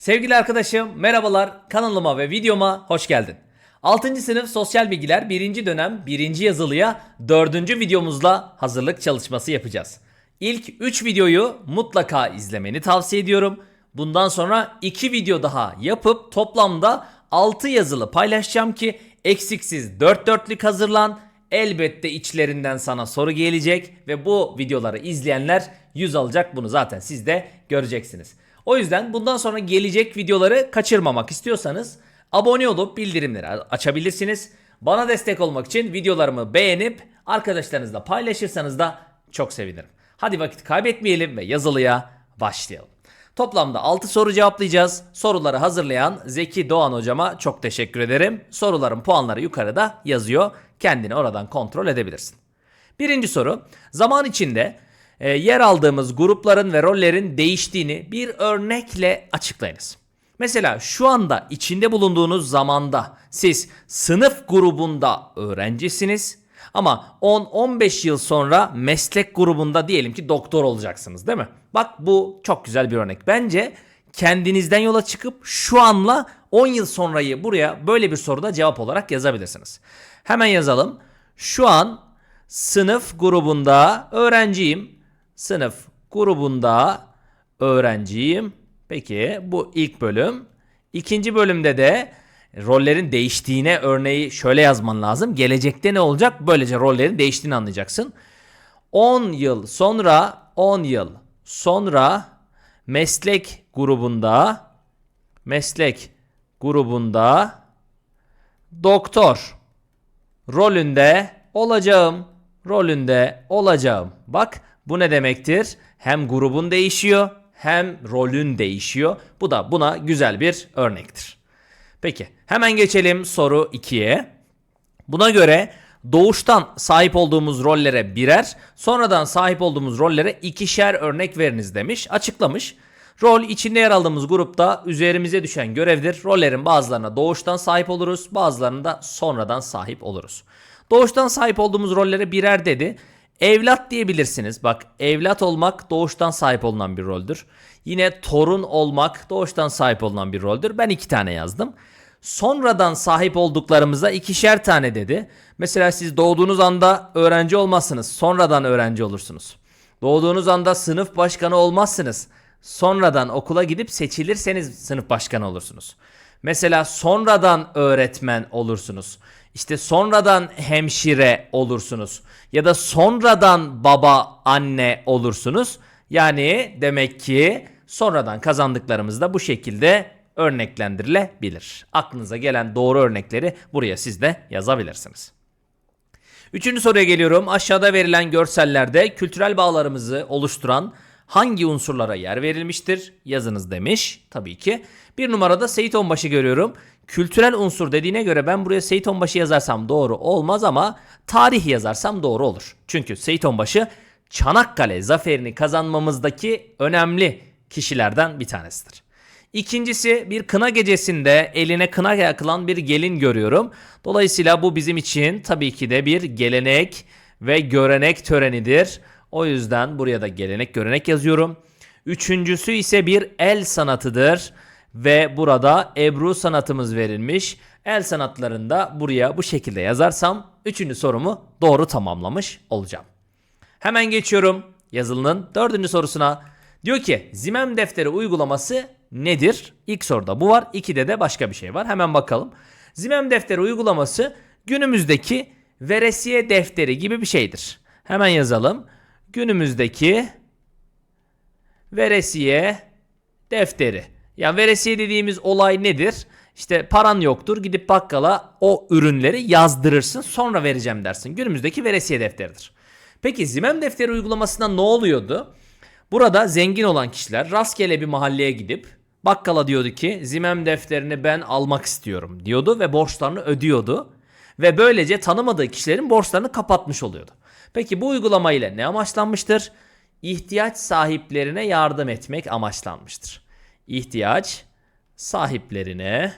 Sevgili arkadaşım merhabalar kanalıma ve videoma hoş geldin. 6. sınıf sosyal bilgiler 1. dönem 1. yazılıya 4. videomuzla hazırlık çalışması yapacağız. İlk 3 videoyu mutlaka izlemeni tavsiye ediyorum. Bundan sonra 2 video daha yapıp toplamda 6 yazılı paylaşacağım ki eksiksiz 4 dörtlük hazırlan. Elbette içlerinden sana soru gelecek ve bu videoları izleyenler 100 alacak bunu zaten siz de göreceksiniz. O yüzden bundan sonra gelecek videoları kaçırmamak istiyorsanız abone olup bildirimleri açabilirsiniz. Bana destek olmak için videolarımı beğenip arkadaşlarınızla paylaşırsanız da çok sevinirim. Hadi vakit kaybetmeyelim ve yazılıya başlayalım. Toplamda 6 soru cevaplayacağız. Soruları hazırlayan Zeki Doğan hocama çok teşekkür ederim. Soruların puanları yukarıda yazıyor. Kendini oradan kontrol edebilirsin. Birinci soru. Zaman içinde e, yer aldığımız grupların ve rollerin değiştiğini bir örnekle açıklayınız. Mesela şu anda içinde bulunduğunuz zamanda siz sınıf grubunda öğrencisiniz ama 10-15 yıl sonra meslek grubunda diyelim ki doktor olacaksınız değil mi? Bak bu çok güzel bir örnek. Bence kendinizden yola çıkıp şu anla 10 yıl sonrayı buraya böyle bir soruda cevap olarak yazabilirsiniz. Hemen yazalım. Şu an sınıf grubunda öğrenciyim. Sınıf grubunda öğrenciyim. Peki bu ilk bölüm. İkinci bölümde de rollerin değiştiğine örneği şöyle yazman lazım. Gelecekte ne olacak? Böylece rollerin değiştiğini anlayacaksın. 10 yıl sonra 10 yıl sonra meslek grubunda meslek grubunda doktor rolünde olacağım. Rolünde olacağım. Bak bu ne demektir? Hem grubun değişiyor hem rolün değişiyor. Bu da buna güzel bir örnektir. Peki hemen geçelim soru 2'ye. Buna göre doğuştan sahip olduğumuz rollere birer, sonradan sahip olduğumuz rollere ikişer örnek veriniz demiş, açıklamış. Rol içinde yer aldığımız grupta üzerimize düşen görevdir. Rollerin bazılarına doğuştan sahip oluruz, bazılarına da sonradan sahip oluruz. Doğuştan sahip olduğumuz rollere birer dedi. Evlat diyebilirsiniz. Bak evlat olmak doğuştan sahip olunan bir roldür. Yine torun olmak doğuştan sahip olunan bir roldür. Ben iki tane yazdım. Sonradan sahip olduklarımıza ikişer tane dedi. Mesela siz doğduğunuz anda öğrenci olmazsınız. Sonradan öğrenci olursunuz. Doğduğunuz anda sınıf başkanı olmazsınız. Sonradan okula gidip seçilirseniz sınıf başkanı olursunuz. Mesela sonradan öğretmen olursunuz. İşte sonradan hemşire olursunuz ya da sonradan baba anne olursunuz. Yani demek ki sonradan kazandıklarımız da bu şekilde örneklendirilebilir. Aklınıza gelen doğru örnekleri buraya siz de yazabilirsiniz. Üçüncü soruya geliyorum. Aşağıda verilen görsellerde kültürel bağlarımızı oluşturan hangi unsurlara yer verilmiştir? Yazınız demiş tabii ki. Bir numarada Seyit Onbaşı görüyorum. Kültürel unsur dediğine göre ben buraya Seyit Onbaşı yazarsam doğru olmaz ama tarih yazarsam doğru olur. Çünkü Seyit Onbaşı Çanakkale zaferini kazanmamızdaki önemli kişilerden bir tanesidir. İkincisi bir kına gecesinde eline kına yakılan bir gelin görüyorum. Dolayısıyla bu bizim için tabii ki de bir gelenek ve görenek törenidir. O yüzden buraya da gelenek görenek yazıyorum. Üçüncüsü ise bir el sanatıdır ve burada ebru sanatımız verilmiş. El sanatlarında buraya bu şekilde yazarsam üçüncü sorumu doğru tamamlamış olacağım. Hemen geçiyorum yazılının dördüncü sorusuna. Diyor ki Zimem defteri uygulaması nedir? İlk soruda bu var. İkide de başka bir şey var. Hemen bakalım. Zimem defteri uygulaması günümüzdeki veresiye defteri gibi bir şeydir. Hemen yazalım. Günümüzdeki veresiye defteri. Yani veresiye dediğimiz olay nedir? İşte paran yoktur gidip bakkala o ürünleri yazdırırsın sonra vereceğim dersin. Günümüzdeki veresiye defteridir. Peki Zimem defteri uygulamasında ne oluyordu? Burada zengin olan kişiler rastgele bir mahalleye gidip bakkala diyordu ki Zimem defterini ben almak istiyorum diyordu ve borçlarını ödüyordu. Ve böylece tanımadığı kişilerin borçlarını kapatmış oluyordu. Peki bu uygulama ile ne amaçlanmıştır? İhtiyaç sahiplerine yardım etmek amaçlanmıştır. İhtiyaç sahiplerine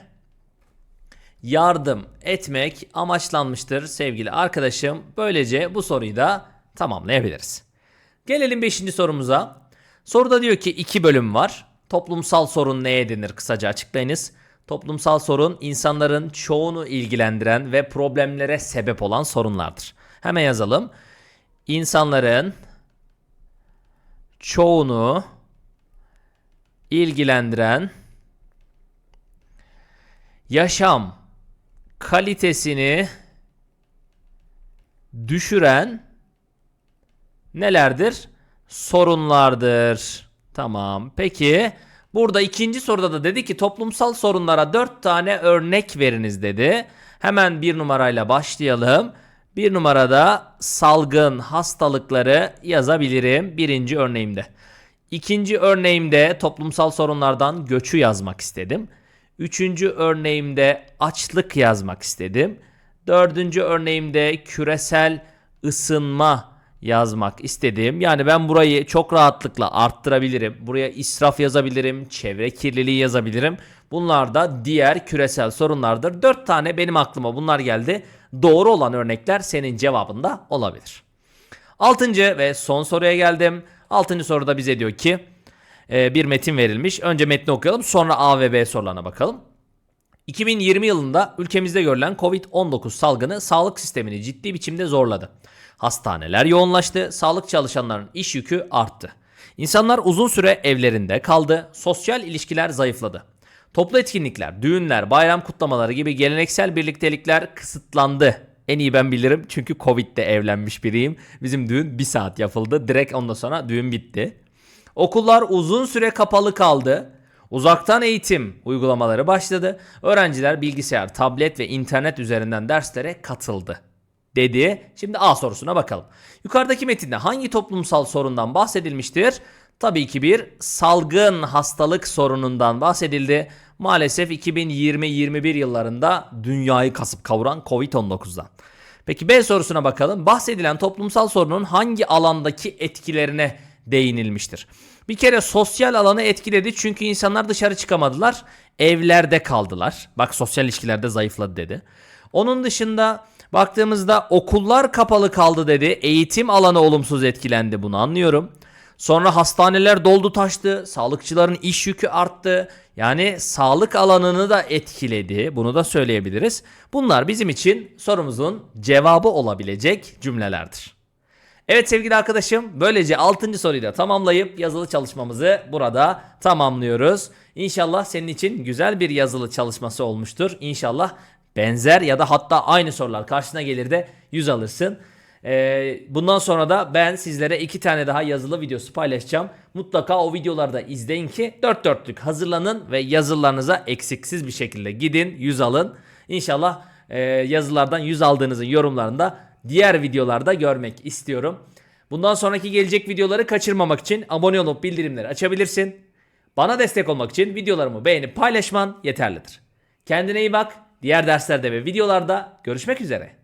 yardım etmek amaçlanmıştır sevgili arkadaşım. Böylece bu soruyu da tamamlayabiliriz. Gelelim 5. sorumuza. Soruda diyor ki 2 bölüm var. Toplumsal sorun neye denir kısaca açıklayınız. Toplumsal sorun insanların çoğunu ilgilendiren ve problemlere sebep olan sorunlardır. Hemen yazalım. İnsanların çoğunu ilgilendiren yaşam kalitesini düşüren nelerdir? Sorunlardır. Tamam. Peki burada ikinci soruda da dedi ki toplumsal sorunlara dört tane örnek veriniz dedi. Hemen bir numarayla başlayalım. Bir numarada salgın hastalıkları yazabilirim birinci örneğimde. İkinci örneğimde toplumsal sorunlardan göçü yazmak istedim. Üçüncü örneğimde açlık yazmak istedim. Dördüncü örneğimde küresel ısınma yazmak istedim. Yani ben burayı çok rahatlıkla arttırabilirim. Buraya israf yazabilirim, çevre kirliliği yazabilirim. Bunlar da diğer küresel sorunlardır. Dört tane benim aklıma bunlar geldi. Doğru olan örnekler senin cevabında olabilir. Altıncı ve son soruya geldim. Altıncı soruda bize diyor ki e, bir metin verilmiş. Önce metni okuyalım sonra A ve B sorularına bakalım. 2020 yılında ülkemizde görülen Covid-19 salgını sağlık sistemini ciddi biçimde zorladı. Hastaneler yoğunlaştı, sağlık çalışanlarının iş yükü arttı. İnsanlar uzun süre evlerinde kaldı, sosyal ilişkiler zayıfladı. Toplu etkinlikler, düğünler, bayram kutlamaları gibi geleneksel birliktelikler kısıtlandı. En iyi ben bilirim çünkü Covid'de evlenmiş biriyim. Bizim düğün bir saat yapıldı. Direkt ondan sonra düğün bitti. Okullar uzun süre kapalı kaldı. Uzaktan eğitim uygulamaları başladı. Öğrenciler bilgisayar, tablet ve internet üzerinden derslere katıldı. Dedi. Şimdi A sorusuna bakalım. Yukarıdaki metinde hangi toplumsal sorundan bahsedilmiştir? Tabii ki bir salgın hastalık sorunundan bahsedildi. Maalesef 2020-21 yıllarında dünyayı kasıp kavuran Covid-19'dan. Peki B sorusuna bakalım. Bahsedilen toplumsal sorunun hangi alandaki etkilerine değinilmiştir? Bir kere sosyal alanı etkiledi çünkü insanlar dışarı çıkamadılar. Evlerde kaldılar. Bak sosyal ilişkilerde zayıfladı dedi. Onun dışında baktığımızda okullar kapalı kaldı dedi. Eğitim alanı olumsuz etkilendi bunu anlıyorum. Sonra hastaneler doldu taştı. Sağlıkçıların iş yükü arttı. Yani sağlık alanını da etkiledi. Bunu da söyleyebiliriz. Bunlar bizim için sorumuzun cevabı olabilecek cümlelerdir. Evet sevgili arkadaşım böylece 6. soruyu da tamamlayıp yazılı çalışmamızı burada tamamlıyoruz. İnşallah senin için güzel bir yazılı çalışması olmuştur. İnşallah benzer ya da hatta aynı sorular karşına gelir de 100 alırsın. Ee, bundan sonra da ben sizlere iki tane daha yazılı videosu paylaşacağım. Mutlaka o videoları da izleyin ki dört dörtlük hazırlanın ve yazılarınıza eksiksiz bir şekilde gidin 100 alın. İnşallah e, yazılardan 100 aldığınızın yorumlarında diğer videolarda görmek istiyorum. Bundan sonraki gelecek videoları kaçırmamak için abone olup bildirimleri açabilirsin. Bana destek olmak için videolarımı beğenip paylaşman yeterlidir. Kendine iyi bak. Diğer derslerde ve videolarda görüşmek üzere.